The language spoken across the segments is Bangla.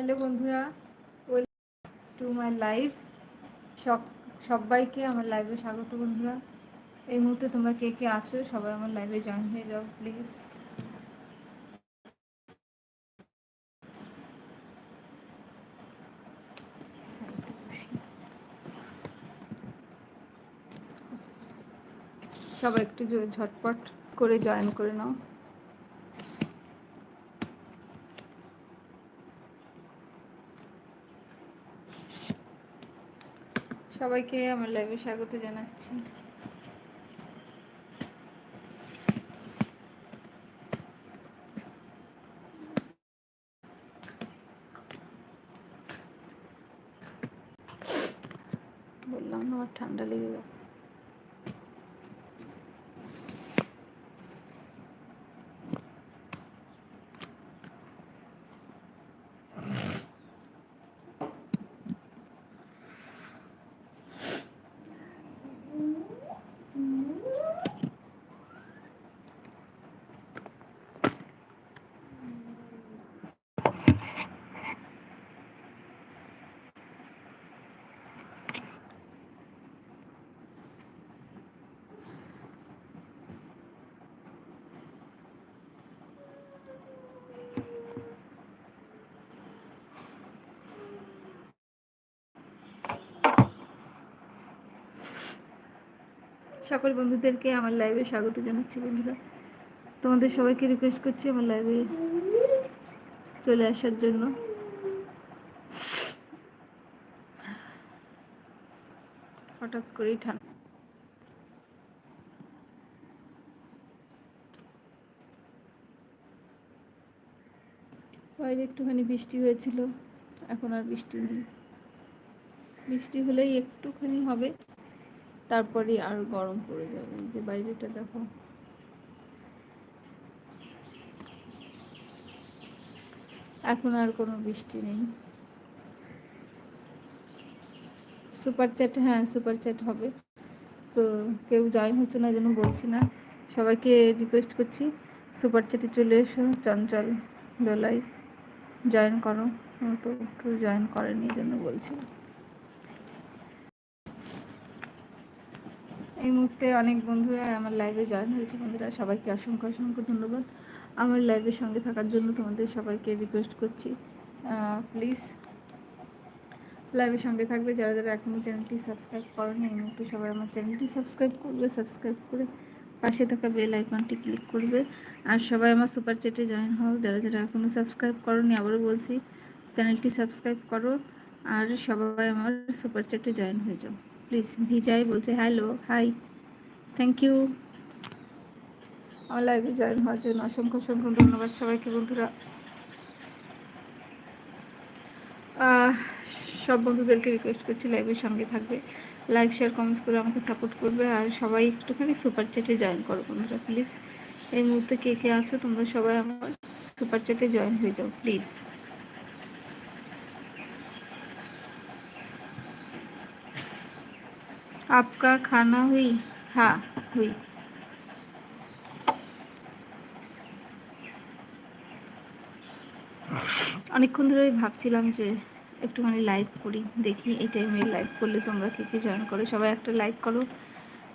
হ্যালো বন্ধুরা টু মাই লাইভ সবাইকে আমার লাইভে স্বাগত বন্ধুরা। এই মুহূর্তে তোমরা কে কে আছো? সবাই আমার লাইভে জয়েন হয়ে যাও প্লিজ সবাই একটু ঝটপট করে জয়েন করে নাও। সবাইকে আমার লাইভে স্বাগত জানাচ্ছি। বললাম না আমার ঠান্ডা লেগে গেছে। সকল বন্ধুদেরকে আমার লাইভে স্বাগত জানাচ্ছি বন্ধুরা। তোমাদের সবাইকে রিকোয়েস্ট করছি আমার লাইভে চলে আসার জন্য। হঠাৎ করেই ঠান্ডা বাইরে একটুখানি বৃষ্টি হয়েছিল, এখন আর বৃষ্টি নেই। বৃষ্টি হলেই একটুখানি হবে। তারপরে আর গরম পড়ে যাবে। যে বাইরেটা দেখো। এখন আর কোনো বৃষ্টি নেই। সুপার চ্যাট হ্যাঁ সুপার চ্যাট হবে। তো কেউ জয়েন হচ্ছে না যেন বলছি না। সবাইকে রিকোয়েস্ট করছি সুপার চ্যাটে চলে এসো, চঞ্চল, দোলাই জয়েন করো। তো কেউ জয়েন করেনি জন্য বলছি এই মুহূর্তে অনেক বন্ধুরা আমার লাইভে জয়েন হয়েছে। বন্ধুরা, সবাইকে অসংখ্য অসংখ্য ধন্যবাদ। আমার লাইভের সঙ্গে থাকার জন্য তোমাদের সবাইকে রিকোয়েস্ট করছি। প্লিজ লাইভের সঙ্গে থাকবে। যারা যারা এখনও চ্যানেলটি সাবস্ক্রাইব করেনি, এই মুহূর্তে সবাই আমার চ্যানেলটি সাবস্ক্রাইব করবে। সাবস্ক্রাইব করে পাশে থাকা বেল আইকনটি ক্লিক করবে। আর সবাই আমার সুপার চ্যাটে জয়েন হও। যারা যারা এখনও সাবস্ক্রাইব করনি, আবারও বলছি চ্যানেলটি সাবস্ক্রাইব করো। আর সবাই আমার সুপার চ্যাটে জয়েন হয়ে যাও। প্লিজ ভিজাই বলছে হ্যালো হাই থ্যাংক ইউ আমার লাইভে জয়েন হওয়ার জন্য অসংখ্য অসংখ্য ধন্যবাদ সবাইকে, বন্ধুরা। সব বন্ধুদেরকে রিকোয়েস্ট করছি লাইভের সঙ্গে থাকবে। লাইক শেয়ার কমেন্টস করে আমাকে সাপোর্ট করবে আর সবাই একটুখানি সুপার চ্যাটে জয়েন করো, বন্ধুরা প্লিজ এই মুহূর্তে কে কে আছো? তোমরা সবাই আমার সুপার চ্যাটে জয়েন হয়ে যাও প্লিজ आपका खाना हुई हाँ हुई অনেকক্ষণ ধরে ভাবছিলাম যে একটুখানি লাইভ করি দেখি এই টাইমে লাইভ করলে তোমরা কে কে জয়েন করো সবাই একটা লাইক করো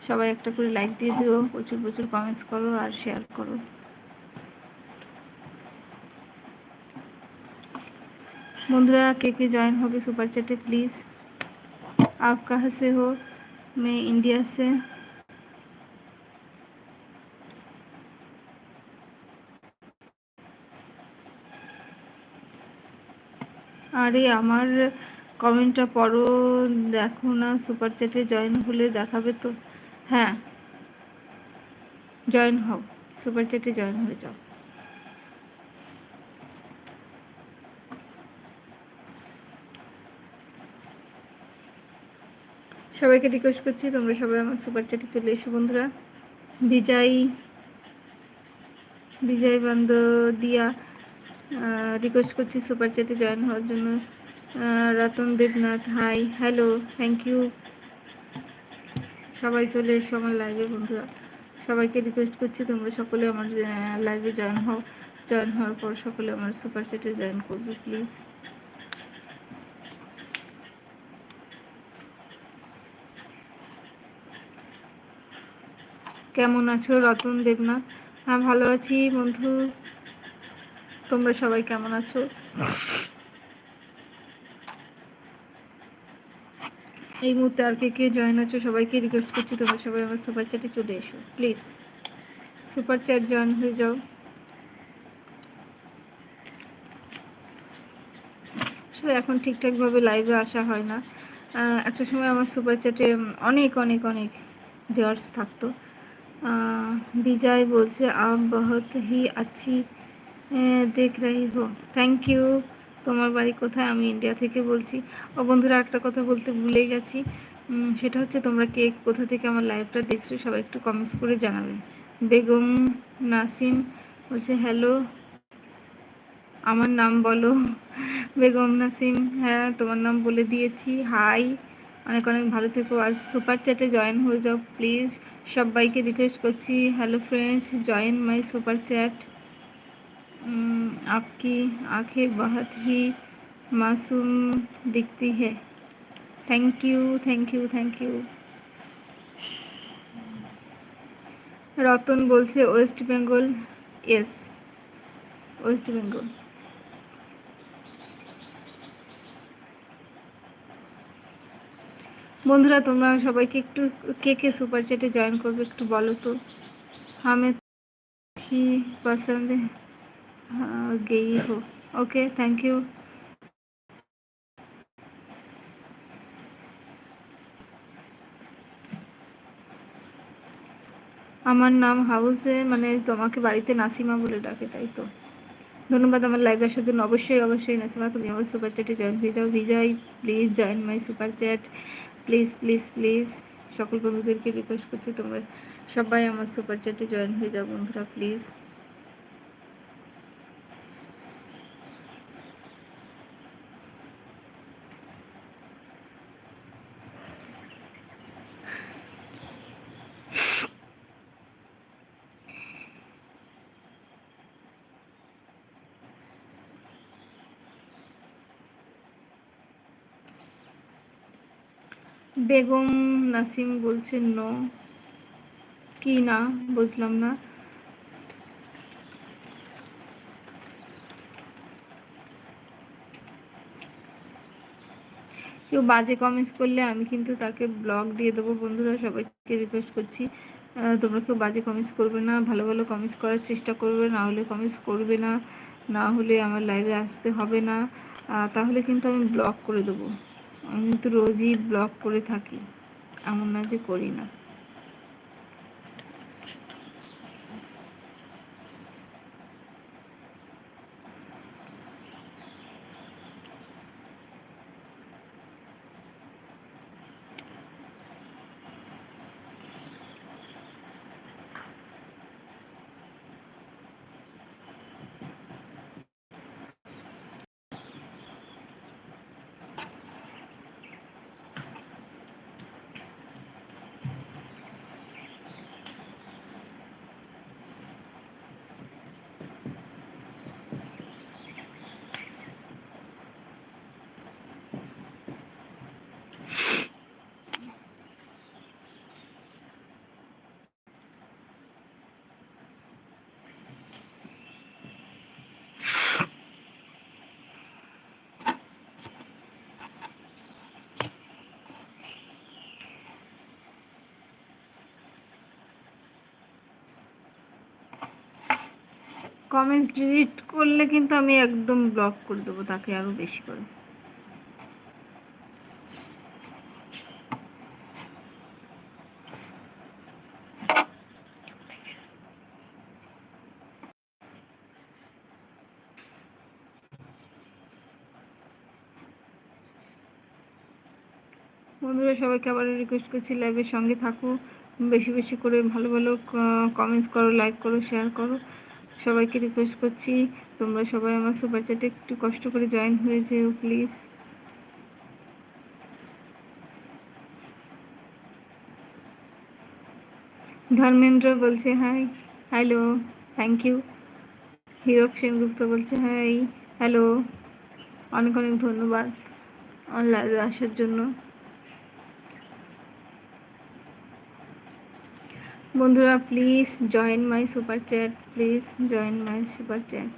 সবাই একটা করে লাইক দিয়ে দিও প্রচুর প্রচুর কমেন্টস করো আর শেয়ার করো বন্ধুরা কে কে জয়েন হবে সুপার চ্যাটে প্লিজ आप कहाँ से हो मैं इंडिया से আরে আমার কমেন্টটা পড়ো দেখো না সুপার চ্যাটে জয়েন হলে দেখাবে তো হ্যাঁ জয়েন হও সুপার চ্যাটে জয়েন হয়ে যাও সবাইকে রিকোয়েস্ট করছি, তোমরা সবাই আমার সুপার চ্যাটে চলে এসো বন্ধুরা। বিজয় বিজয় বন্দ দিয়া রিকোয়েস্ট করছি সুপার চ্যাটে জয়েন হওয়ার জন্য। Ratan Debnath hi hello thank you সবাই চলে এসো আমার লাইভে বন্ধুরা। সবাইকে রিকোয়েস্ট করছি, তোমরা সকলে আমার লাইভে জয়েন হও জয়েন হওয়ার পর সকলে আমার সুপার চ্যাটে জয়েন করবে প্লিজ কেমন আছো? রতন, দেবনাথ? হ্যাঁ ভালো আছি বন্ধু। তোমরা সবাই কেমন আছো? এই মুহূর্তে আর কে কে জয়েন আছো? সবাইকে রিকোয়েস্ট করছি তোমরা সবাই আমার সুপার চ্যাটে চলে এসো প্লিজ সুপার চ্যাট জয়েন হয়ে যাও। আসলে এখন ঠিকঠাকভাবে লাইভে আসা হয় না। একটা সময় আমার সুপার চ্যাটে অনেক অনেক অনেক ভিওয়ার্স থাকতো। বিজয় বলছে আপ বহুত হি আছি দেখ রাহি হো। থ্যাংক ইউ তোমার বাড়ি কোথায়? আমি ইন্ডিয়া থেকে বলছি। ও বন্ধুরা, একটা কথা বলতে ভুলে গেছি। সেটা হচ্ছে, তোমরা কে? কোথা থেকে আমার লাইভটা দেখছ? সবাই একটু কমেন্টস করে জানাবে। বেগম নাসিম বলছে হ্যালো আমার নাম বলো। বেগম নাসিম হ্যাঁ তোমার নাম বলে দিয়েছি। হাই অনেক অনেক ভালো থেকো। আর সুপার চ্যাটে জয়েন হয়ে যাও প্লিজ সবাইকে রিকোয়েস্ট করছি hello friends join my super chat आपकी आंखें बहुत ही मासूम दिखती है thank you thank you thank you Ratan বলছে ওয়েস্ট বেঙ্গল এস ওয়েস্ট বেঙ্গল বন্ধুরা, তোমরা সবাইকে একটু কে কে সুপার চ্যাটে জয়েন করবে একটু বলো তো? আমি পছন্দ গেই হো। ওকে থ্যাংক ইউ আমার নাম হাউসে মানে তোমাকে বাড়িতে নাসিমা বলে ডাকে, তাই তো? ধন্যবাদ আমার লাইভ আসার জন্য। অবশ্যই অবশ্যই নাসিমা, তুমি আমার সুপার চ্যাটে জয়েন হয়ে যাও। Bijay please join my super chat please please please সকল বন্ধুদেরকে রিকোয়েস্ট করছি তোমরা সবাই আমার সুপার চ্যাটে জয়েন হয়ে যাও বন্ধুরা প্লিজ বেগম নাসিম বলছেন নো। কি না, বুঝলাম না। কেউ বাজে কমেন্টস করলে আমি কিন্তু তাকে ব্লগ দিয়ে দেবো। বন্ধুরা, সবাইকে রিকোয়েস্ট করছি তোমরা কেউ বাজে কমেন্টস করবে না, ভালো ভালো কমেন্টস করার চেষ্টা করবে, না হলে কমেন্টস করবে না না হলে আমার লাইভে আসতে হবে না। তাহলে কিন্তু আমি ব্লগ করে দেবো। আমি তো রোজই ব্লগ করে থাকি। এমন না যে করি না। কমেন্টস ডিলিট করলে কিন্তু আমি একদম ব্লক করে দেবো, তাকে আরও বেশি করে। বন্ধুরা, সবাইকে আবার রিকোয়েস্ট করছি লাইভের সঙ্গে থাকো। বেশি বেশি করে ভালো ভালো কমেন্টস করো লাইক করো শেয়ার করো। সবাইকে রিকোয়েস্ট করছি, তোমরা সবাই আমার সুপার চ্যাটে একটু কষ্ট করে জয়েন হয়ে যেও প্লিজ ধর্মেন্দ্র বলছে hi hello thank you Hirak Sengupta বলছে হাই হ্যালো অনেক অনেক ধন্যবাদ আমার লাইভে আসার জন্য। বন্ধুরা please join my super chat please join my super chat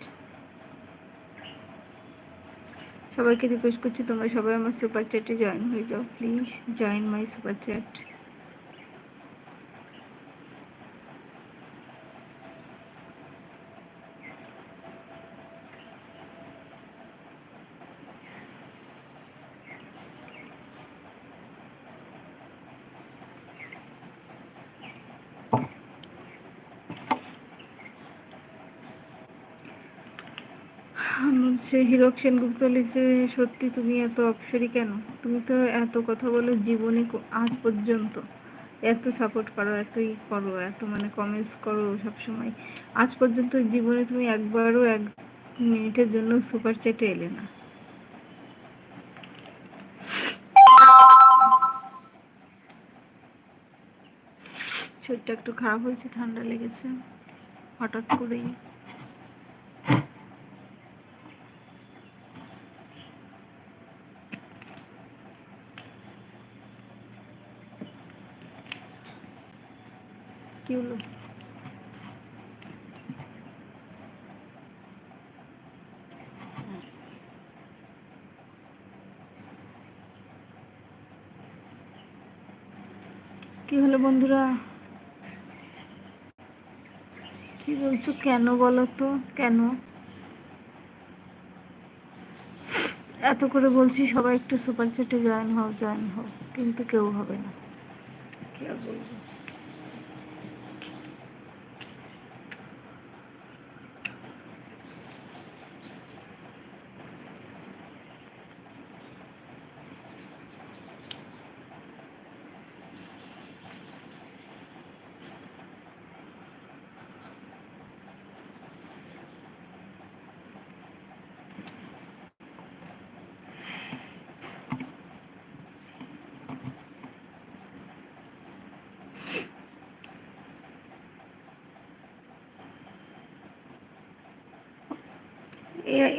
সবাইকে রিকোয়েস্ট করছি তোমরা সবাই আমার সুপার চ্যাটে জয়েন হয়ে যাও please join my super chat সে হিরক সেনগুপ্ত লিখছে, সত্যি তুমি এত অপসরি কেন? তুমি তো এত কথা বলো জীবনে আজ পর্যন্ত। এত সাপোর্ট করো, এতই করো, এত মানে কমেন্টস করো সবসময়। আজ পর্যন্ত জীবনে তুমি একবারও এক মিনিটের জন্য সুপার চ্যাটে এলে না। শরীরটা একটু খারাপ হয়েছে, ঠান্ডা লেগেছে। হঠাৎ করেই কি হলো হলো বন্ধুরা? কি বলছো? কেন বলো তো? কেন? এত করে বলছি, সবাই একটু সুপার চ্যাটে জয়েন হও জয়েন হও, কিন্তু কেউ হবে না। কি আর বলব?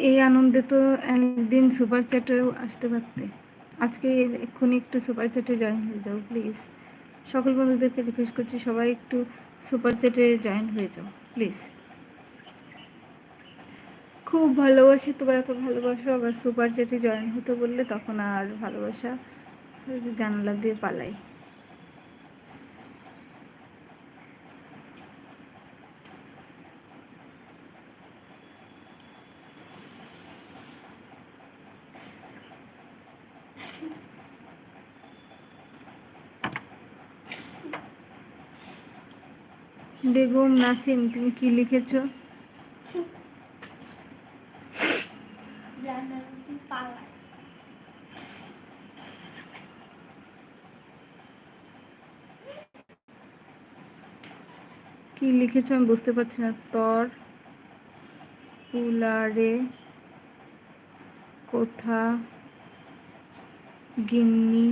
এই আনন্দে তো একদিন সুপার চ্যাটেও আসতে পারতে। আজকে এক্ষুনি একটু সুপার চ্যাটে জয়েন হয়ে যাও প্লিজ সকল বন্ধুদেরকে রিকোয়েস্ট করছি, সবাই একটু সুপার চ্যাটে জয়েন হয়ে যাও প্লিজ খুব ভালোবাসি তো এত ভালোবাসো, আবার সুপার চ্যাটে জয়েন হতে বললে তখন আর ভালোবাসা জানালা দিয়ে পালাই। বেগম নাসিম, তুমি কি লিখেছ? কি লিখেছ আমি বুঝতে পারছি না। তর, পুলারে, কোথা, গিন্নি,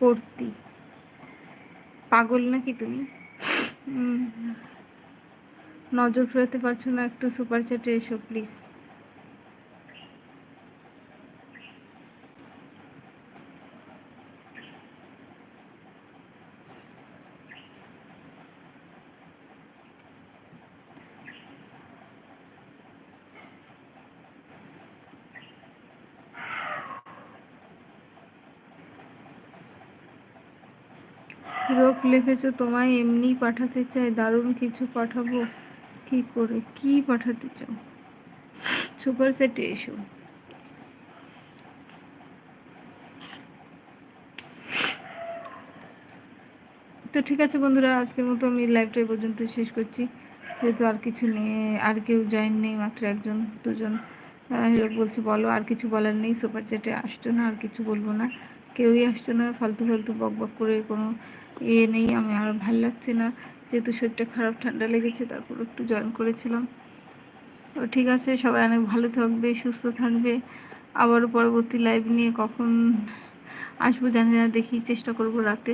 পড়তি। পাগল নাকি তুমি? নজর ফেরাতে পারছ না একটু সুপার চ্যাটে এসো প্লিজ রোগ লিখেছো তোমায় এমনি পাঠাতে চাই, দারুণ কিছু পাঠাবো। কি করে, কি পাঠাতে চাও? সুপার সেটে এসো। তো ঠিক আছে বন্ধুরা, আজকের মতো আমি লাইভটা পর্যন্ত শেষ করছি। যেহেতু আর কিছু নেই আর কেউ জয়েন নেই, মাত্র একজন, দুজন। হিরোক বলছে, বলো, আর কিছু বলার নেই সুপার চ্যাটে আসতো না, আর কিছু বলব না। কেউই আসতো না, ফালতু ফালতু বক বক করে কোনো ইয়ে নেই, আমি আর ভালো লাগছে না। যেহেতু শরীরটা খারাপ, ঠান্ডা লেগেছে, তারপর একটু জয়েন করেছিলাম। তো ঠিক আছে, সবাই অনেক ভালো থাকবে, সুস্থ থাকবে। আবারও পরবর্তী লাইভ নিয়ে কখন আসব জানি না, দেখি, চেষ্টা করব রাতে।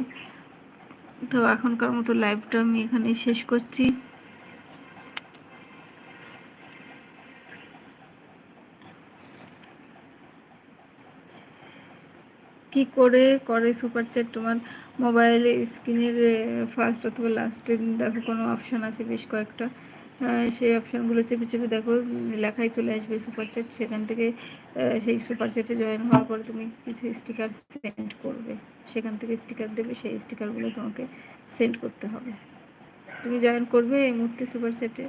তো এখনকার মতো লাইভটা আমি এখানে শেষ করছি। কি করে করে সুপার চ্যাট তোমার মোবাইলে স্ক্রিনের ফার্স্ট অথবা লাস্টে দেখো কোনো অপশান আছে বেশ কয়েকটা। সেই অপশানগুলো চেপে চেপে দেখো, লেখাই চলে আসবে সুপার চ্যাট সেখান থেকে সেই সুপার চ্যাটে জয়েন হওয়ার পরে তুমি কিছু স্টিকার সেন্ড করবে। সেখান থেকে স্টিকার দেবে, সেই স্টিকারগুলো তোমাকে সেন্ড করতে হবে। তুমি জয়েন করবে এই মুহূর্তে সুপার চ্যাটে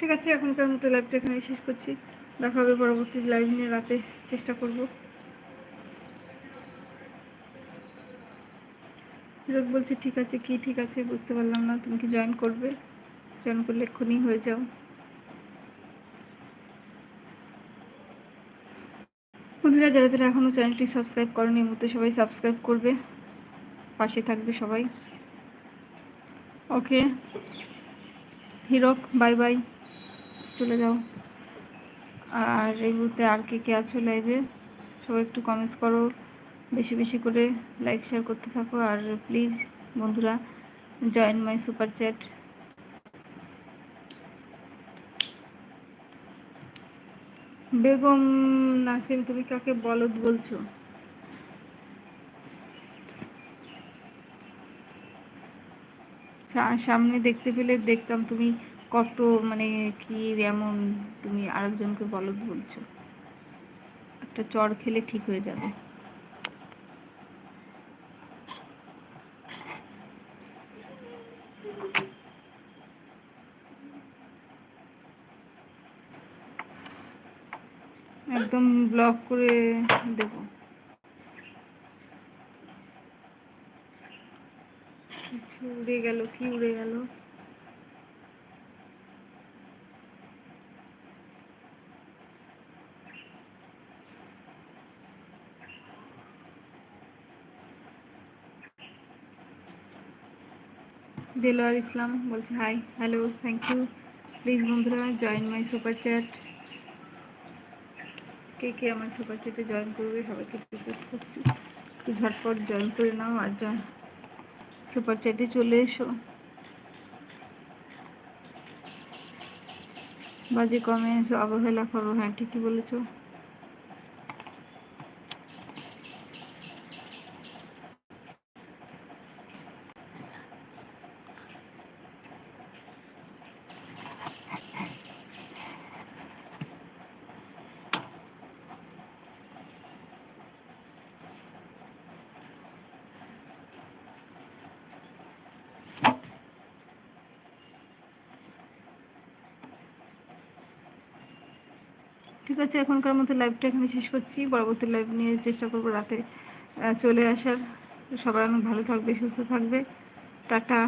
ঠিক আছে, এখনকার মতো লাইভটা এখানে শেষ করছি। দেখা হবে পরবর্তী লাইভ নিয়ে রাতে চেষ্টা করব। হিরক বলছে, ঠিক আছে, কি ঠিক আছে বুঝতে পারলাম না, তুমি কি জয়েন করবে? জয়েন করলে এক্ষুনি হয়ে যাও। বন্ধুরা, যারা যারা এখনও চ্যানেলটি সাবস্ক্রাইব করেনি, এই মুহূর্তে সবাই সাবস্ক্রাইব করবে। পাশে থাকবে সবাই। ওকে হিরক বাই বাই চলে যাও। আর এই মুহূর্তে আর কে কে আছো লাইভে সবাই একটু কমেন্টস করো। বেশি বেশি করে লাইক শেয়ার করতে থাকো। আর প্লিজ বন্ধুরা join my super chat Begum Nasim, তুমি কাকে বলদ বলছো? সামনে দেখতে পেলে দেখতাম তুমি কত মানে কি এমন তুমি আরেকজনকে বলো বলছো? একটা চড় খেলে ঠিক হয়ে যাবে। একদম ব্লক করে দেবো। উড়ে গেল, কি উড়ে গেল? দেলোয়ার ইসলাম বলছে hi hello thank you please বন্ধুরা জয়েন মাই সুপার চ্যাট কে কে আমার সুপার চ্যাটে জয়েন করবে, সবাইকে রিকোয়েস্ট করছি। একটু ঝটপট জয়েন করে নাও আর জয়েন সুপার চ্যাটে চলে এসো। বাজে কমেন্টস অবহেলা করো হ্যাঁ ঠিকই বলেছ। ঠিক আছে, এখনকার মতো লাইভটা এখানে শেষ করছি। পরবর্তী লাইভ নিয়ে চেষ্টা করব রাতে চলে আসার। সবার অনেক ভালো থাকবে, সুস্থ থাকবে। টাটা।